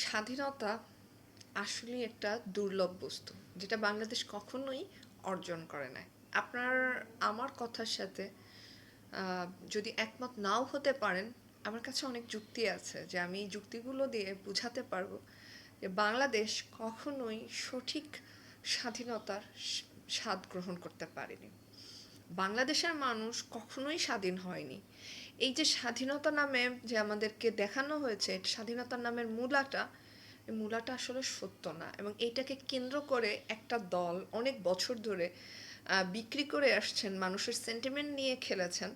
স্বাধীনতা আসলেই একটা দুর্লভ বস্তু, যেটা বাংলাদেশ কখনোই অর্জন করে নাই। আপনার, আমার কথার সাথে যদি একমত নাও হতে পারেন, আমার কাছে অনেক যুক্তি আছে যে আমি এই যুক্তিগুলো দিয়ে বুঝাতে পারব যে বাংলাদেশ কখনোই সঠিক স্বাধীনতার স্বাদ গ্রহণ করতে পারেনি। বাংলাদেশের মানুষ কখনোই স্বাধীন হয়নি। এই যে স্বাধীনতা নামে যে আমাদেরকে দেখানো হয়েছে স্বাধীনতার নামের মূলাটা মূলাটা আসলে সত্য না এবং এইটাকে কেন্দ্র করে একটা দল অনেক বছর ধরে বিক্রি করে আসছেন, মানুষের সেন্টিমেন্ট নিয়ে খেলেছেন।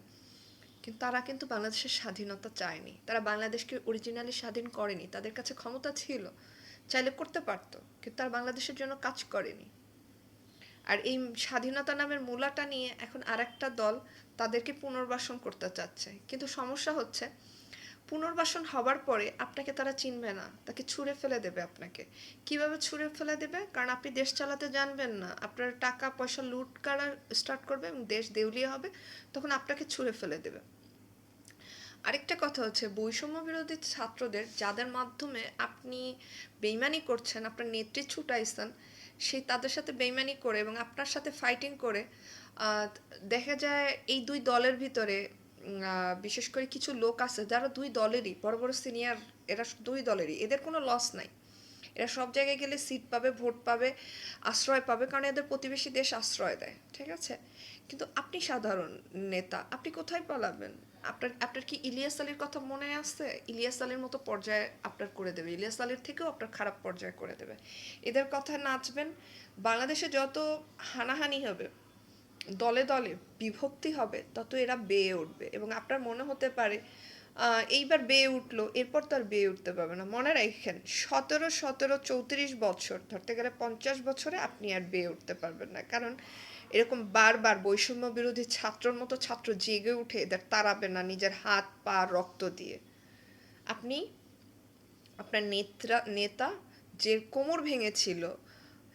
কিন্তু তারা কিন্তু বাংলাদেশের স্বাধীনতা চায়নি। তারা বাংলাদেশকে অরিজিনালি স্বাধীন করেনি। তাদের কাছে ক্ষমতা ছিল, চাইলে করতে পারতো, কিন্তু তারা বাংলাদেশের জন্য কাজ করেনি। আর এই স্বাধীনতা নামের মূলাটা নিয়ে এখন আরেকটা দল তাদেরকে পুনর্বাসন করতে চাচ্ছে। কিন্তু সমস্যা হচ্ছে, পুনর্বাসন হবার পরে আপনাকে তারা চিনবে না, তাকে ছুঁড়ে ফেলে দেবে আপনাকে। কীভাবে ছুঁড়ে ফেলে দেবে? কারণ আপনি দেশ চালাতে জানবেন না। আপনার টাকা, পয়সা লুট করা স্টার্ট করবে এবং দেশ দেউলিয়া হবে, তখন আপনাকে ছুঁড়ে ফেলে দেবে। আরেকটা কথা হচ্ছে, বৈষম্য বিরোধী ছাত্রদের যাদের মাধ্যমে আপনি বেইমানি করছেন, আপনার নেত্রী ছুটাইছেন সেই তাদের সাথে বেইমানি করে এবং আপনার সাথে ফাইটিং করে দেখা যায় এই দুই দলের ভিতরে বিশেষ করে কিছু লোক আছে যারা দুই দলেরই, বড় বড় সিনিয়র এরা দুই দলেরই, এদের কোনো লস নাই। এরা সব জায়গায় গেলে সিট পাবে ভোট পাবে, আশ্রয় পাবে, কারণ এদের প্রতিবেশী দেশ আশ্রয় দেয়, ঠিক আছে? কিন্তু আপনি সাধারণ নেতা, আপনি কোথায় পালাবেন? আপনার আপনার কি ইলিয়াস আলীর কথা মনে আছে? ইলিয়াস আলীর মতো পর্যায়ে আপনার করে দেবে, ইলিয়াস আলীর থেকেও আপনার খারাপ পর্যায়ে করে দেবে। এদের কথা নাচবেন, বাংলাদেশে যত হানাহানি হবে, দলে দলে বিভক্তি হবে, তত এরা বেয়ে উঠবে এবং আপনার মনে হতে পারে এইবার বেয়ে উঠল, এরপর তো আর বেয়ে উঠতে পারবে না। মনে রাখেন, সতেরো সতেরো, চৌত্রিশ বছর, ধরতে গেলে পঞ্চাশ বছরে আপনি আর বেয়ে উঠতে পারবেন না। কারণ এরকম বারবার বৈষম্য বিরোধী ছাত্রর মতো ছাত্র জেগে উঠে এদের তাড়াবে না নিজের হাত, পা, রক্ত দিয়ে। আপনি, আপনার নেত্রা, নেতা যে কোমর ভেঙেছিল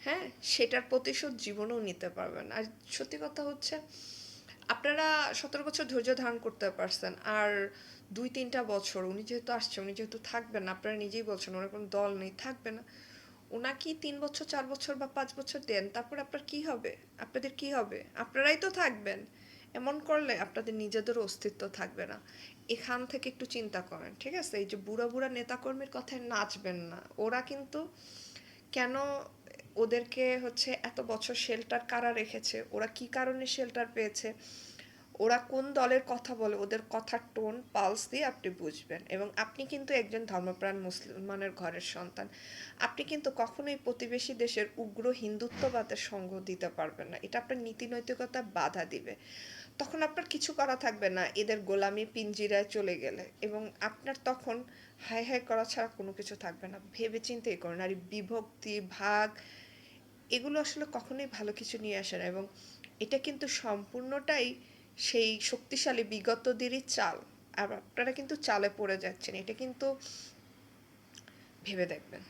হ্যাঁ সেটার প্রতিশোধ জীবনেও নিতে পারবেন আর সত্যি কথা হচ্ছে আপনারা সতেরো বছর ধৈর্য ধারণ করতে পারছেন, আর দুই তিনটা বছর উনি যেহেতু আসছে, উনি যেহেতু থাকবেন আপনারা নিজেই বলছেন ওনার কোনো দল নেই, থাকবে না। ওনাকে তিন বছর, চার বছর বা পাঁচ বছর দেন, তারপর আপনার কি হবে? আপনাদের কি হবে? আপনারাই তো থাকবেন। এমন করলে আপনাদের নিজেদের অস্তিত্ব থাকবে না। এখান থেকে একটু চিন্তা করেন, ঠিক আছে? এই যে বুড়া বুড়া নেতাকর্মীর কথায় নাচবেন না, ওরা কিন্তু কেন ওদেরকে হচ্ছে এত বছর শেল্টার কারা রেখেছে? ওরা কি কারণে শেল্টার পেয়েছে? ওরা কোন দলের কথা বলে? ওদের কথার টোন পালস দিয়ে আপনি বুঝবেন। এবং আপনি কিন্তু একজন ধর্মপ্রাণ মুসলমানের ঘরের সন্তান। আপনি কিন্তু কখনোই প্রতিবেশী দেশের উগ্র হিন্দুত্ববাদের সঙ্গ দিতে পারবেন না। এটা আপনার নীতি নৈতিকতা বাধা দিবে। তখন আপনার কিছু করা থাকবে না। এদের গোলামি পিঞ্জিরায় চলে গেলে। এবং আপনার তখন হাই হাই করা ছাড়া কোনো কিছু থাকবে না। ভেবে চিন্তেই করুন। আর বিভক্তি, ভাগ এগুলো আসলে কখনোই ভালো কিছু নিয়ে আসে না এবং এটা কিন্তু সম্পূর্ণটাই সেই শক্তিশালী বিগত দিনই চাল। আর আপনারা কিন্তু চালে পড়ে যাচ্ছেন, এটা কিন্তু ভেবে দেখবেন।